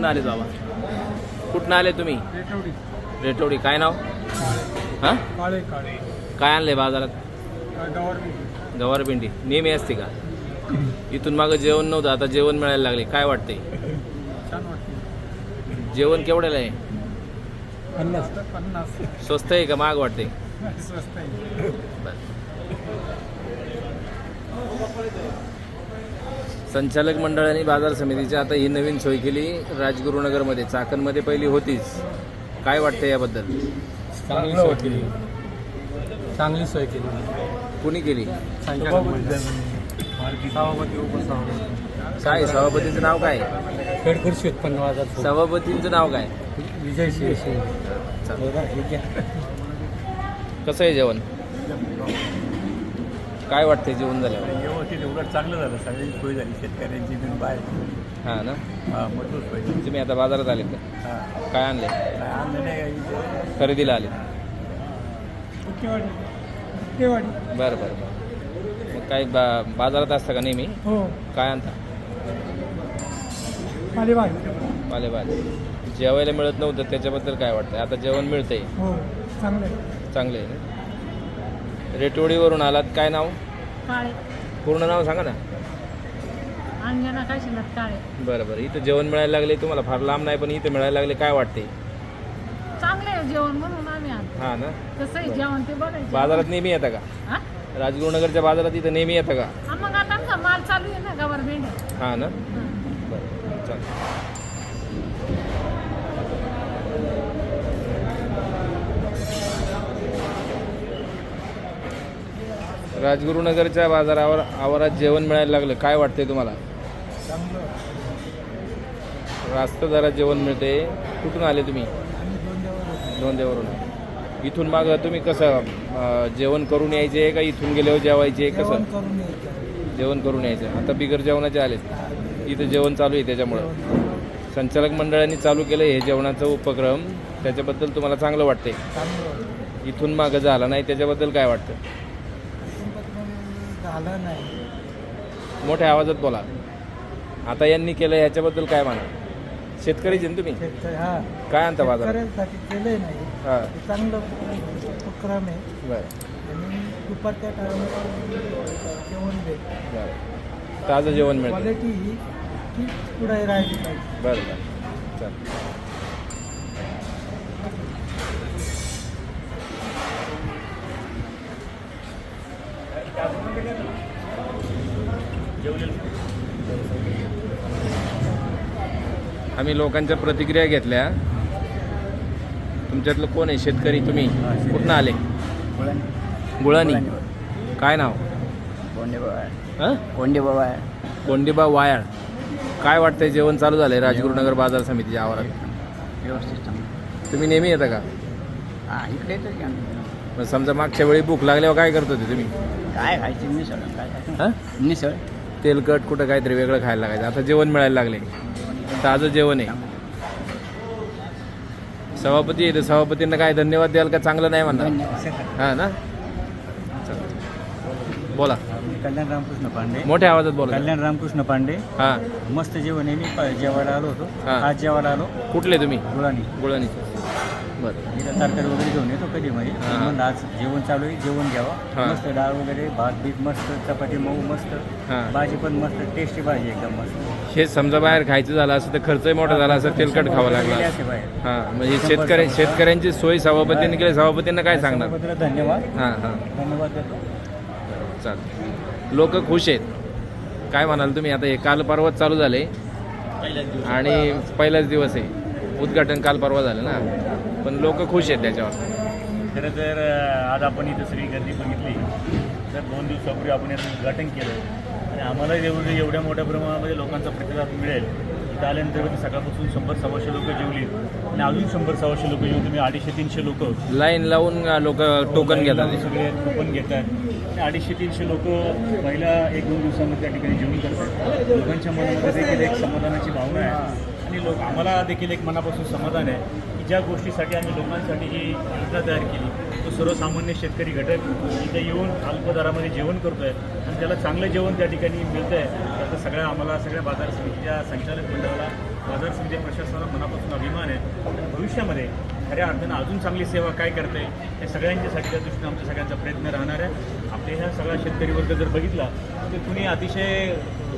कुठून आले बाबा? कुठून आले तुम्ही? रेटवडी. काय नाव? हां? काय आणले बाजारात? गवार गवारपिंडी. नेहमी असते का? इथून मागं जेवण नव्हतं आता जेवण मिळायला लागले. काय वाटते छान वाटते जेवण केवढ्याला आहे? पन्नास. स्वस्त आहे का? महाग वाटते स्वस्त आहे. संचालक मंडळाने बाजार समितीची आता ही नवीन सोय केली. राजगुरुनगरमध्ये चाकणमध्ये पहिली होतीच. काय वाटतं याबद्दल? चांगली सोय केली. चांगली सोय केली. कुणी केली? सभापती उपसभापती. काय सभापतीचं नाव काय? खेडखुर्शी उत्पन्न बाजार सभापतींचं नाव काय? विजय शिव कसं आहे जेवण? काय वाटतंय जेवण झाल्यावर? व्यवस्थित एवढं चांगलं झालं. सगळ्यांची सोय झाली. शेतकऱ्यांची बिन बाहेर. हां ना? हा मजबूत सोय तुम्ही आता बाजारात आलेत का? हा. काय आणले? काय आणलं नाही खरेदीला आले बरं बरं बरं. मग काय बा बाजारात असतं का नेहमी? हो. काय आणता? पालेभाजी. जेवायला मिळत नव्हतं त्याच्याबद्दल काय वाटतं आता जेवण मिळतंय. हो चांगलं आहे चांगलं आहे ना? रेटोडीवरून आलात. काय नाव? काळे. पूर्ण नाव सांगा ना. अंजना काशीनाथ काळे. बरं बरं. इथं जेवण मिळायला लागले तुम्हाला फार लांब नाही पण इथं मिळायला लागले काय वाटते चांगलं आहे जेवण म्हणून आम्ही आणतो हां ना? कसं आहे जेवण ते बघायचं. बाजारात नेहमी येतं का? हा? राजगुरुनगरच्या बाजारात इथं नेहमी येतं का? हा, मग आता आमचा माल चालू आहे ना भेंड्या. हां ना? बरं. चालेल. राजगुरुनगरच्या बाजारावर आवारात जेवण मिळायला लागलं. काय वाटतंय तुम्हाला? रास्त दरात जेवण मिळते कुठून आले तुम्ही? दोंदेवरून इथून माग तुम्ही कसं जेवण करून यायचे का इथून गेल्यावर जेवायचे? कसं? जेवण करून यायचं. आता बिगर जेवणाचे आलेत. इथं जेवण चालू आहे त्याच्यामुळं. संचालक मंडळाने चालू केलं हे जेवणाचा उपक्रम. त्याच्याबद्दल तुम्हाला चांगलं वाटते इथून मागं झाला नाही त्याच्याबद्दल काय वाटतं? झालं नाही. मोठ्या आवाजात बोला. आता यांनी केलं ह्याच्याबद्दल काय म्हणा? शेतकरीच आहे ना तुम्ही? शेतकरी हा. काय आणता बाजार शेतकऱ्यांसाठी केलंय नाही हां. चांगलं उपक्रम आहे. बरं. आणि दुपारच्या टायमाला जेवण भेट बरं. ताजं जेवण मिळतं. क्वालिटी ही ती पुढे राहिली पाहिजे. बरं बरं. चालेल आम्ही लोकांच्या प्रतिक्रिया घेतल्या. तुमच्यातलं कोण आहे? शेतकरी तुम्ही? कुठनं आले? गुळानी काय नाव? हां? कोंडीबा वायाळ. काय वाटतंय? जेवण चालू झालंय राजगुरुनगर बाजार समितीच्या आवारात. व्यवस्थित चांगलं तुम्ही नेहमी येता का? हा इकडे येतो की आम्ही. मग समजा मागच्या वेळी भूक लागल्यावर काय करत होते तुम्ही? काय खायची? मिसळ. काय खायचं? हां? मिसळ. तेलकट कुठं काहीतरी वेगळं खायला लागायचं. आता जेवण मिळायला लागले. ताजं जेवण आहे. सभापती तर सभापतींना काय धन्यवाद द्याल का? चांगलं नाही म्हणणार हां ना. बोला. कल्याण रामकृष्ण पांडे. मोठ्या आवाजात बोला. कल्याण रामकृष्ण पांडे. हां. मस्त जेवण आहे. मी जेवायला आलो होतो. हा. आज जेवायला आलो. कुठले तुम्ही? गुळानी गुळाणी बरं. इथं तरकारी वगैरे घेऊन येतो कधी मध्ये हा. आज जेवण चालू आहे जेवण हा. घ्यावा मस्त डाळ वगैरे भात बीत मस्त चपाती मऊ मस्त. हां. भाजी पण मस्त टेस्टी भाजी एकदम मस्त. हे समजा बाहेर खायचं झालं असं तर खर्चही मोठा झाला असं तेलकट खावं लागलं गेले. असे. बाहेर. हां म्हणजे शेतकऱ्या शेतकऱ्यांची सोय सभापतींनी केली सभापतींना काय सांगणार? त्याबद्दल धन्यवाद. हां हां. धन्यवाद देतो. चालतं लोक खुश आहेत. काय म्हणाल तुम्ही? आता हे काल परवाच चालू झाले. आणि पहिलाच दिवस आहे. उद्घाटन काल परवा झालं ना. पण लोक खुश आहेत त्याच्यावर. खरं तर आज आपण इथं सगळी गर्दी बघितली. तर दोन दिवसापूर्वी आपण याचं उद्घाटन केलं. आणि आम्हाला एवढं एवढ्या मोठ्या प्रमाणामध्ये लोकांचा प्रतिसाद मिळेल. इथं आल्यानंतर सकाळपासून शंभर सव्वाशे लोक जेवली. आणि अजून शंभर सव्वाशे लोक येऊन तुम्ही अडीचशे तीनशे लोक. लाईन लावून लोक टोकन घेतात. सगळे कुपन घेतात. आणि अडीचशे तीनशे लोक पहिल्या एक दोन दिवसामध्ये त्या ठिकाणी जेवण करतात. लोकांच्या मनामध्ये देखील एक समाधानाची भावना आहे. आणि लोक आम्हाला देखील एक मनापासून समाधान आहे की ज्या गोष्टीसाठी आम्ही लोकांसाठी ही योजना तयार केली तो सर्वसामान्य शेतकरी घटक इथे येऊन अल्प दरामध्ये जेवण करतो आहे आणि त्याला चांगलं जेवण त्या ठिकाणी मिळतं आहे त्याचा सगळ्या आम्हाला सगळ्या बाजार समितीच्या संचालक मंडळाला बाजार समिती प्रशासनाला मनापासून अभिमान आहे. भविष्यामध्ये खऱ्या अर्थानं अजून चांगली सेवा काय करते हे सगळ्यांच्यासाठी त्या दृष्टीने आमच्या सगळ्यांचा प्रयत्न राहणार आहे. आपल्या ह्या सगळा शेतकरी वर्ग जर बघितला तर कुणी अतिशय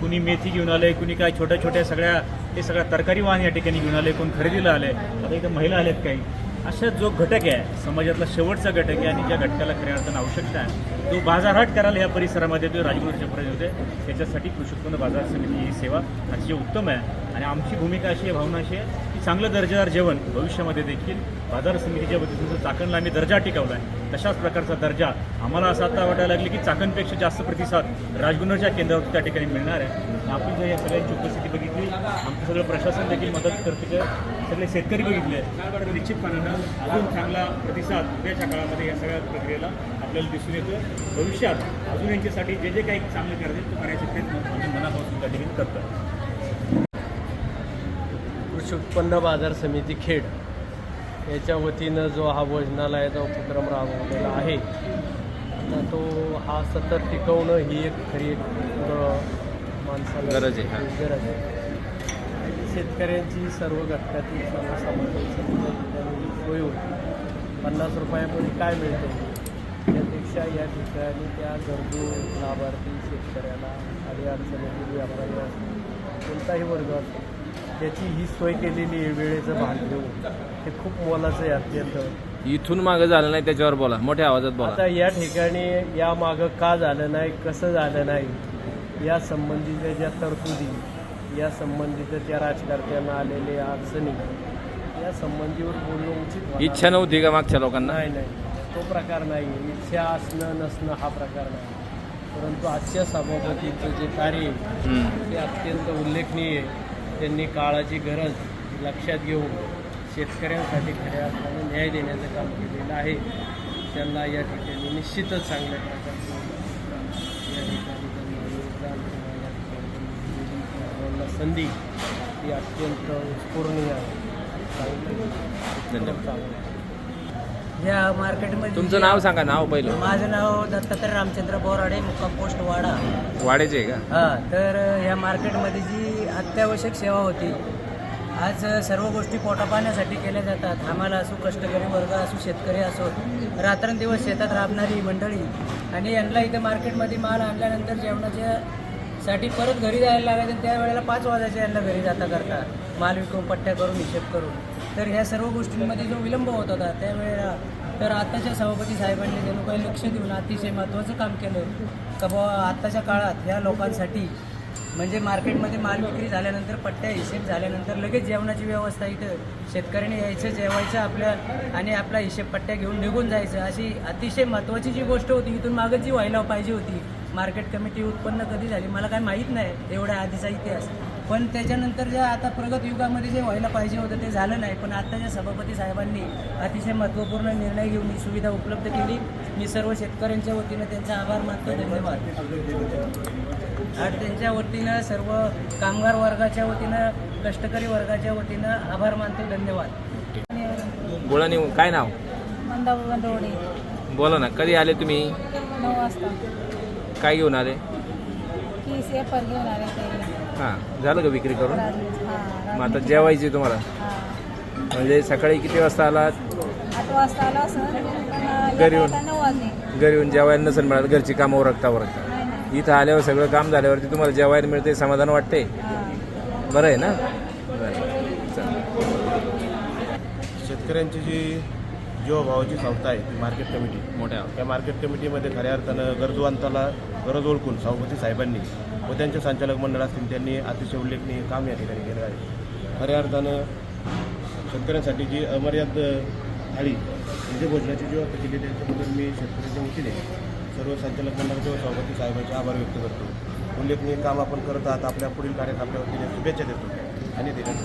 कुणी मेथी घेऊन आले कुणी काय छोट्या छोट्या सगळ्या हे सगळ्या तरकारी वाहन या ठिकाणी घेऊन आले कोण खरेदीला आले आता इथं महिला आल्यात काही. अशा जो घटक आहे समाजातला शेवटचा घटक आहे आणि ज्या घटकाला खऱ्या अर्थानं आवश्यकता आहे तो बाजारहाट करायला या परिसरामध्ये तो राजगुरूच्या पर्यंत होते त्याच्यासाठी कृषी उत्पन्न बाजार समिती ही सेवा अतिशय उत्तम आहे. आणि आमची भूमिका अशी आहे भावना अशी आहे की चांगलं दर्जेदार जेवण भविष्यामध्ये देखील बाजार समितीच्या वतीने चाकणला आम्ही दर्जा टिकवला आहे तशाच प्रकारचा दर्जा आम्हाला असं आता वाटायला लागले की चाकणपेक्षा जास्त प्रतिसाद राजगुरूच्या केंद्रावर त्या ठिकाणी मिळणार आहे. आपण जर या सगळ्यांची उपस्थिती बघितली आमचं सगळं प्रशासन देखील मदत करते सगळे शेतकरी बघितले तर निश्चितपणानं अजून चांगला प्रतिसाद उद्याच्या काळामध्ये या सगळ्या प्रक्रियेला आपल्याला दिसून येतो भविष्यात अजून यांच्यासाठी जे जे काही चांगले करायचे ते करायचे प्रयत्न आम्ही मनापासून त्या ठिकाणी करतो उत्पन्न बाजार समिती खेड. याच्या वतीनं जो हा भोजनालयाचा उपक्रम राबवलेला आहे आता तो हा सतत टिकवणं ही एक खरी एक माणसाला गरज आहे. गरज आहे. शेतकऱ्यांची सर्व घटकातील त्या ठिकाणी सोय होती पन्नास रुपयामध्ये काय मिळतं? त्यापेक्षा या ठिकाणी त्या गरजू लाभार्थी शेतकऱ्याला आणि अडचणीतील व्यापारी असो कोणताही वर्ग असो त्याची ही सोय केलेली आहे वेळेचं भान घेऊन. हे खूप मोलाचं आहे अत्यंत. इथून मागं झालं नाही त्याच्यावर बोला. मोठ्या आवाजात बोला. आता या ठिकाणी या मागं का झालं नाही कसं झालं नाही या संबंधीच्या ज्या तरतुदी या संबंधित त्या राजकारत्यांना आलेल्या अडचणी या संबंधीवर बोलणं उचित. इच्छा नव्हती का मागच्या लोकांना? नाही नाही. तो प्रकार नाही. इच्छा असणं नसणं हा प्रकार नाही. परंतु आजच्या सभापतीचं जे कार्य आहे हम्म. ते अत्यंत उल्लेखनीय आहे. त्यांनी काळाची गरज लक्षात घेऊन शेतकऱ्यांसाठी खऱ्या अर्थाने न्याय देण्याचं काम केलेलं आहे. त्यांना या ठिकाणी निश्चितच चांगल्या प्रकारचं या ठिकाणी त्यांना या संधी ही अत्यंत स्फूर्णीय आहे. धन्यवाद. या मार्केटमध्ये तुमचं नाव सांगा नाव पहिलं. माझं नाव दत्तात्रय रामचंद्र बोराडे मुक्काम पोस्ट वाडा. वाड्याचे आहे का? हा तर ह्या मार्केटमध्ये जी अत्यावश्यक सेवा होती. आज सर्व गोष्टी पोटापाण्यासाठी केल्या जातात. आम्हाला असो कष्टकरी वर्ग असो शेतकरी असो रात्रंदिवस शेतात राबणारी मंडळी आणि यांना इथं मार्केटमध्ये माल आणल्यानंतर जेवणाच्या साठी परत घरी जायला लागायचं त्या वेळेला पाच वाजायचे यांना घरी जाता करता. माल विकून पट्ट्या करून हिशेब करून. तर ह्या सर्व गोष्टींमध्ये जो विलंब होत होता त्यावेळेला तर आत्ताच्या सभापती साहेबांनी जणू काही लक्ष देऊन अतिशय महत्त्वाचं काम केलं. का बुवा आत्ताच्या काळात ह्या लोकांसाठी म्हणजे मार्केटमध्ये माल विक्री झाल्यानंतर पट्ट्या हिशेब झाल्यानंतर लगेच जेवणाची व्यवस्था इथं शेतकऱ्याने यायचं जेवायचं आपल्या आणि आपला हिशेब पट्ट्या घेऊन निघून जायचं. अशी अतिशय महत्त्वाची जी गोष्ट होती इथून मागं जी व्हायला पाहिजे होती मार्केट कमिटी उत्पन्न कधी झाली मला काय माहीत नाही एवढ्या आधीचा इतिहास. पण त्याच्यानंतर जे आता प्रगत युगामध्ये जे व्हायला पाहिजे होतं ते झालं नाही. पण आत्ताच्या सभापती साहेबांनी अतिशय महत्त्वपूर्ण निर्णय घेऊन ही सुविधा उपलब्ध केली. मी सर्व शेतकऱ्यांच्या वतीनं त्यांचा आभार मानतो. धन्यवाद. आणि त्यांच्या वतीनं सर्व कामगार वर्गाच्या वतीनं कष्टकरी वर्गाच्या वतीनं आभार मानतो. धन्यवाद. गोळानी काय नाव? बोला ना कधी आले तुम्ही? नऊ वाजता. काय घेऊन आले? की सेपर घेऊन आले ते हां झालं का विक्री करून? हां मग आता जेवायची तुम्हाला? म्हणजे सकाळी किती वाजता आलात? आठ वाजता आला असं घरी येऊन? नऊ वाजले. घरी येऊन जेवायला नसेल मिळालं घरची कामं नाही नाही. इथं आल्यावर सगळं काम झाल्यावरती तुम्हाला जेवायला मिळते समाधान वाटते? बरं आहे ना? बरं. चालेल. शेतकऱ्यांची जी जीवभावाची संस्था आहे ती मार्केट कमिटी. मोठ्या. त्या मार्केट कमिटीमध्ये खऱ्या अर्थानं गरजूवंताला गरज ओळखून सभापती साहेबांनी व त्यांचे संचालक मंडळ असतील त्यांनी अतिशय उल्लेखनीय काम या ठिकाणी केलं आहे. खऱ्या अर्थानं शेतकऱ्यांसाठी जी अमर्याद थाळी म्हणजे भोजनाची जी व्यवस्था केली त्याच्याबद्दल मी शेतकऱ्यांच्या वतीने सर्व संचालक मंडळाचे व सभापती साहेबांचे आभार व्यक्त करतो. उल्लेखनीय काम आपण करत आहात आपल्या पुढील कार्यात आपल्या वतीने शुभेच्छा देतो आणि देण्यात